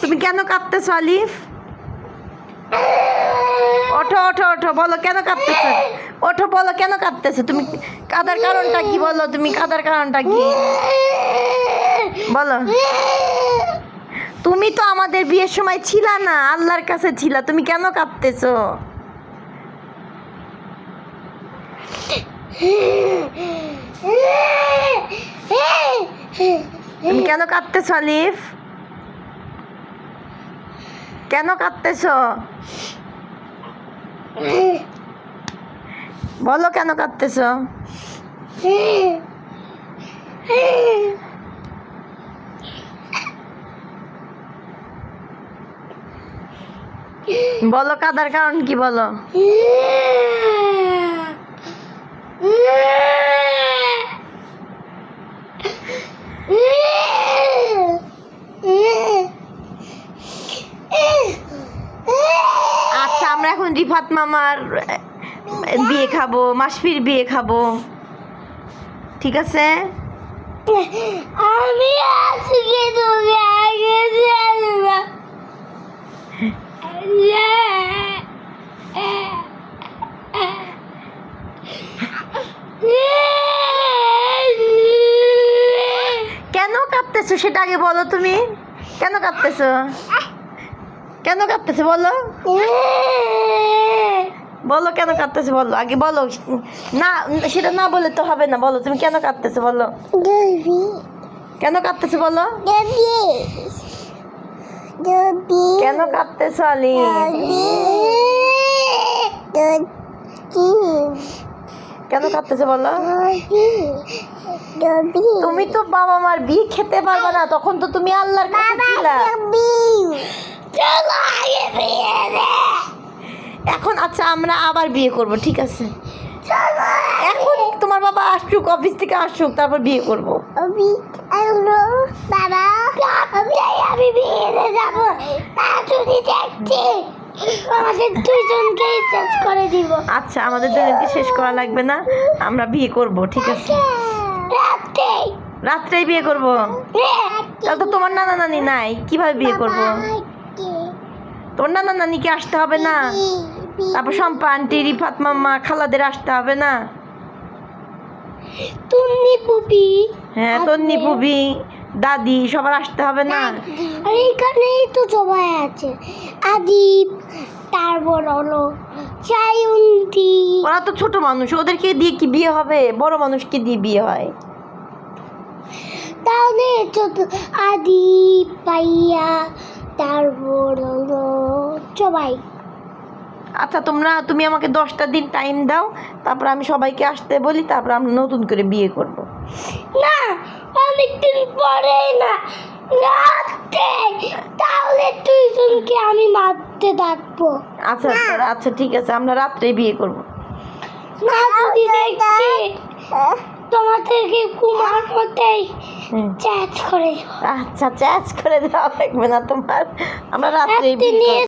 তুমি কেন কাঁদতেছো আলিফ? ওঠো ওঠো ওঠো, বলো, কেন কাঁদতেছো ওঠো, বলো, কেন কাঁদতেছো তুমি কাদার কারণটা কি? বলো, তুমি কাদার কারণটা কি? বলো। তুমি তো আমাদের বিয়ের সময় ছিলা না, আল্লাহর কাছে ছিলা, তুমি কেন কাঁদতেছো তুমি কেন কাঁদতেছো আলিফ? কেন কাঁদতেছো? বলো কেন কাঁদতেছো? বলো কাদার কারণ কি বলো আচ্ছা আমরা এখন রিফাত মামার বিয়ে খাব মাসফির বিয়ে খাব। ঠিক আছে? আমি আজকে তোকে আগে কেন কাঁদতেছো সেটা আগে বলো তুমি। কেন কাঁদতেছো কেন কাঁদতেছো বলো? বলো কেন কাঁদতেছো বলো? আগে বলো। না সেটা না বলে তো হবে না বলো। তুমি কেন কাঁদতেছো বলো? কেন কাঁদতেছো বলো? কেন কাঁদতেছো আলি? কেন কাঁদতেছো বলো? তুমি তো বাবা মার বিয়ে খেতে পারবে না তখন তো তুমি আল্লাহর কাছে ছিলা। এখন আচ্ছা আমরা আবার বিয়ে করব ঠিক আছে? এখন তোমার বাবা আসুক অফিস থেকে আসুক তারপর বিয়ে করব। বাবা আমি বিয়েতে যাব। যদি দেখছি। আমাদের দুইজনকে চেঞ্জ করে দিব। আচ্ছা আমাদের দুজনকে শেষ করা লাগবে না। আমরা বিয়ে করব ঠিক আছে? রাতে রাত্রেই বিয়ে করব? তাহলে তো তোমার নানা নানি নাই কীভাবে বিয়ে করব? তোমার নানা নানিকে আসতে হবে না। তারপর সম্পা আন্টি রিফাত মাম্মা খালাদের আসতে হবে না। তুমি পুপি হ্যাঁ তন্নি পুবি দাদি সবার আসতে হবে না। আর এখানেই তো সবাই আছে। আদিপ তারপর হলো চায়ুন্তি। ওরা তো ছোট মানুষ ওদেরকে দিয়ে কি বিয়ে হবে? বড় মানুষকে দিয়ে বিয়ে হয়। তাহলে ছোট আদিপ পাইয়া তারপর সবাই। আচ্ছা তোমরা তুমি আমাকে দশটা দিন টাইম দাও তারপর আমি সবাইকে আসতে বলি তারপর আমরা নতুন করে বিয়ে করব। না অনেকদিন পরে না রাতে। তাহলে দুইজনকে আমি মারতে থাকব আচ্ছা আচ্ছা, আচ্ছা ঠিক আছে আমরা রাত্রে বিয়ে করব। না যদি দেখছি তোমাদেরকে কুমার মতেই চ্যাট করে আচ্ছা চ্যাচ করে দেওয়া লাগবে না তোমার। আমরা রাত্রে নিয়ে